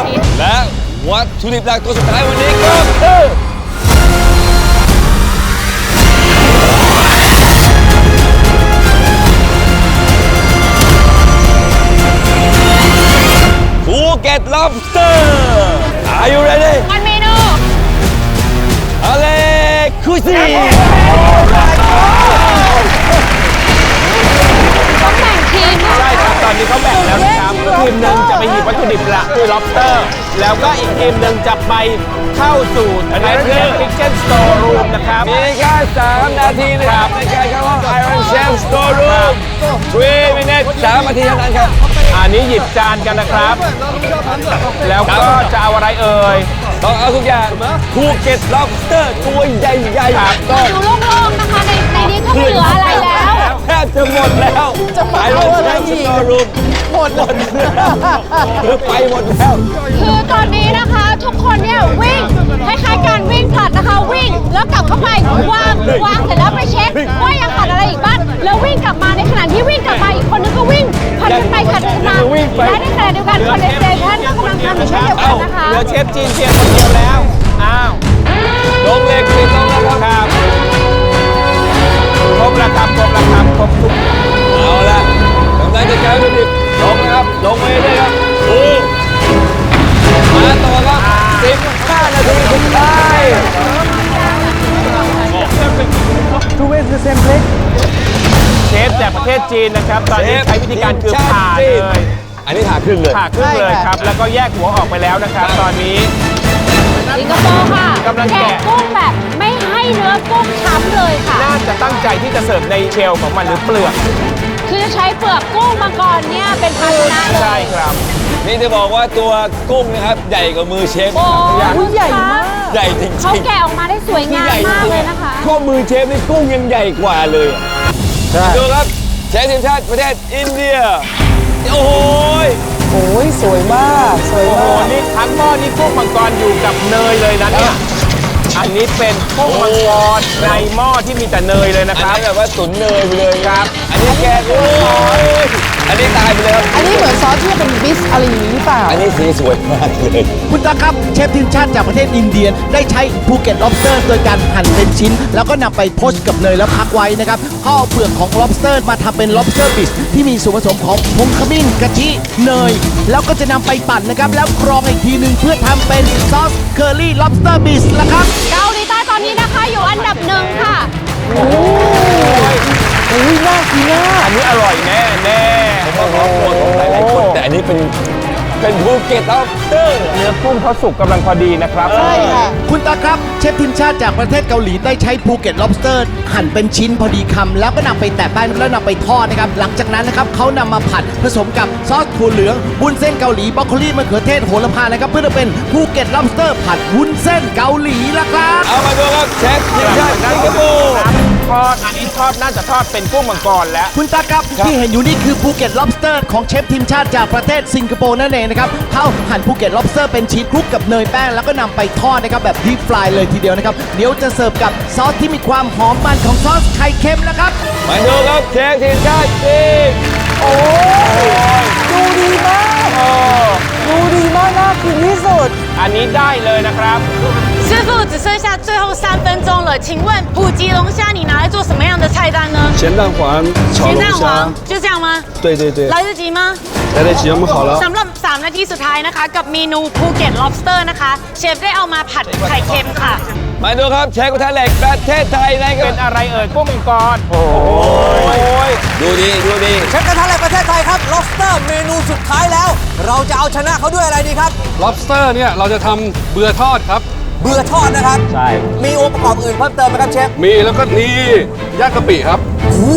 ถุดิบหลักตัวสุดท้ายวันนี้ก็คือภูเก็ต lobster Are you ready วันเมนูอะไรคุซีต้องแบ่งทีมใช่ครับตอนนี้เขาแบ่งแล้วนะครับทีมหนึ่ง ไปหยิบวัตถุดิบหลักคือ lobster แล้วก็อีกทีมหนึ่งจะไปเข้าสู่ Iron Chef Kitchen Store Room นะครับ มีแค่3นาทีนะครับในการเข้าห้อง Iron Chef Store Room 3 minutes 3นาทีเท่านั้นครับ อันนี้หยิบจานกันนะครับ แล้วก็จะเอาอะไรเอ่ย ต้องเอาทุกอย่างภูเก็ต lobster ตัวใหญ่ครับๆก็ดูโล่งๆนะคะ ในในนี้ก็ไม่เหลืออะไรแล้ว แทบจะหมดแล้วไอรอนเช ฟสตอร์รูมหมดหมดคือไปหมดแล้ว คือตอนนี้นะคะทุกคนเนี่ยวิ่งคล้ายๆการวิ่งผลัดนะคะ วิ่งแล้วกลับเข้าไปวางวางเสร็จแล้วไปเช็คว่ายังขาดอะไรอีกบ้างแล้ววิ่งกลับมาในขณะที่วิ่งกลับมาอีกคนนึงก็วิ่งผัดกันไปผัดกันมาและในขณะเดียวกันคนในสเตชันก็กำลังทำอยู่เช่นเดียวกันนะคะ เหลือเชฟจีนเพียงคนเดียวแล้วอ้าว ประเทศจีนนะครับ ตอนนี้ใช้วิธีการคือผ่าเลยอันนี้ผ่าครึ่งเลยผ่าครึ่งเลยครับ แล้วก็แยกหัวออกไปแล้วนะครับ ตอนนี้ สิงคโปร์ค่ะกำลังแกะ กุ้งแบบไม่ให้เนื้อกุ้งช้ำเลยค่ะ น่าจะตั้งใจที่จะเสิร์ฟในเชลล์ของมันหรือเปลือกคือจะใช้เปลือกกุ้งมังกรเนี่ยเป็นภาชนะเลใช่ยครับ นี่จะบอกว่าตัวกุ้งนะครับ ใหญ่กว่ามือเชฟ โอ้นะครับใหญ่มากใหญ่จริงๆเขาแกะออกมาได้สวยงามมากเลยนะคะ ข้อมือเชฟนี่กุ้งยังใหญ่กว่าเลยอะดูครับ เชฟทีมชาติประเทศอินเดีย โอ้โหยโอ้ยสวยมาก สวยโอ้โห มากนี่ทั้งหม้อนี่กุ้งมังกรอยู่กับเนยเลยนะเนี่ย อันนี้เป็นกุ้งมังกรในหม้อที่มีแต่เนยเลยนะอันครับ นี้แบบว่าตุ๋นเนยไปเลยครับ อันนี้แกงโอ้ยอันนี้ตายไปเลยครับ อันนี้เหมื อนซอสที่เป็นบิสอะไรอย่างนี้หรือเปล่า อันนี้สีสวยมากเลย คุณตาครับเชฟทีมชาติจากประเทศอินเดียได้ใช้ภูเก็ต lobster โดยการหั่นเป็นชิ้น แล้วก็นำไปโพสกับเนยแล้วพักไว้นะครับเขาเอาเปลือกของ lobster มาทำเป็น lobster bisque ที่มีส่วนผสมของผงขมิ้นกะทิเนย แล้วก็จะนำไปปั่นนะครับ แล้วกรองอีกทีหนึ่งเพื่อทำเป็นซอสเคอรี่ lobster bisque ละครับ เกาหลีใต้ตอนนี้นะคะอยู่อันดับหนึ่งค่ะ อุ้ยน่ากินมาก อันนี้อร่อยแน่แน่ ก็ขอโทษของหลายๆค นแต่อันนี้เป็นเป็นภูเก็ตล็อบสเตอร์เนื้อกุ้งเขาสุกกำลังพอดีนะครับ ใช่ค่ะ คุณตาครับ เชฟทีมชาติจากประเทศเกาหลีได้ใช้ภูเก็ต lobster หั่นเป็นชิ้นพอดีคำแล้วก็นำไปแตะแป้งแล้วนำไปทอดนะครับ หลังจากนั้นนะครับเขานำมาผัดผสมกับซอสถั่วเหลืองวุ้นเส้นเกาหลีบรอกโคลีมะเขือเทศโหระพานะครับเพื่อจะเป็นภูเก็ต lobster ผัดวุ้นเส้นเกาหลีละครับ เอามาดูครับเชฟทีมชาติสิงคโปร์ ทอดอันนี้ทอดน่าจะทอดเป็นกุ้งมังกรแล้ว คุณตาครับครับที่เห็นอยู่นี่คือภูเก็ต lobster ของเชฟทีมชาติจากประเทศสิงคโปร์นั่นเองนะครับเขาหั่นภูเก็ต lobster เป็นชิ้นคลุกกับเนยแป้งแล้วก็นำไปทอดนะครับแบบ deep fry เลยทีเดียวนะครับเดี๋ยวจะเสิร์ฟกับซอสที่มีความหอมมันของซอสไข่เค็มนะครับ มาดูครับเชฟทีมชาติจีนโอ้ยดูดีมาก ดูดีมากน่ากินที่สุด อันนี้ได้เลยนะครับ 师傅，只剩下最后三分钟了，请问普吉龙虾你拿来做什么样的菜单呢？咸蛋黄炒咸蛋龙虾黄，就这样吗？对对对，来得及吗？来得及，我们好了。 สำหรับ 3 นาทีสุดท้ายนะคะ กับเมนูภูเก็ต lobster นะคะ เชฟได้เอามาผัดไข่เค็มค่ะ มาดูครับเชฟกระทะเหล็กประเทศไทยนะครั เป็ บ นอะไรเอ่ยกุ้งมังกร โอ้ย ดูดี ดูดี เชฟกระทะเหล็กประเทศไทยครับ lobster เมนูสุดท้ายแล้ว เราจะเอาชนะเขาด้วยอะไรดีครับ lobster เนี่ยเราจะทำเบื่อทอดครับ เบื่อทอดนะครับ ใช่ มีองค์ประกอบอื่นเพิ่มเติมไหมครับเชฟ มีแล้วก็นี่ย่างกะปิครับ โอ้โห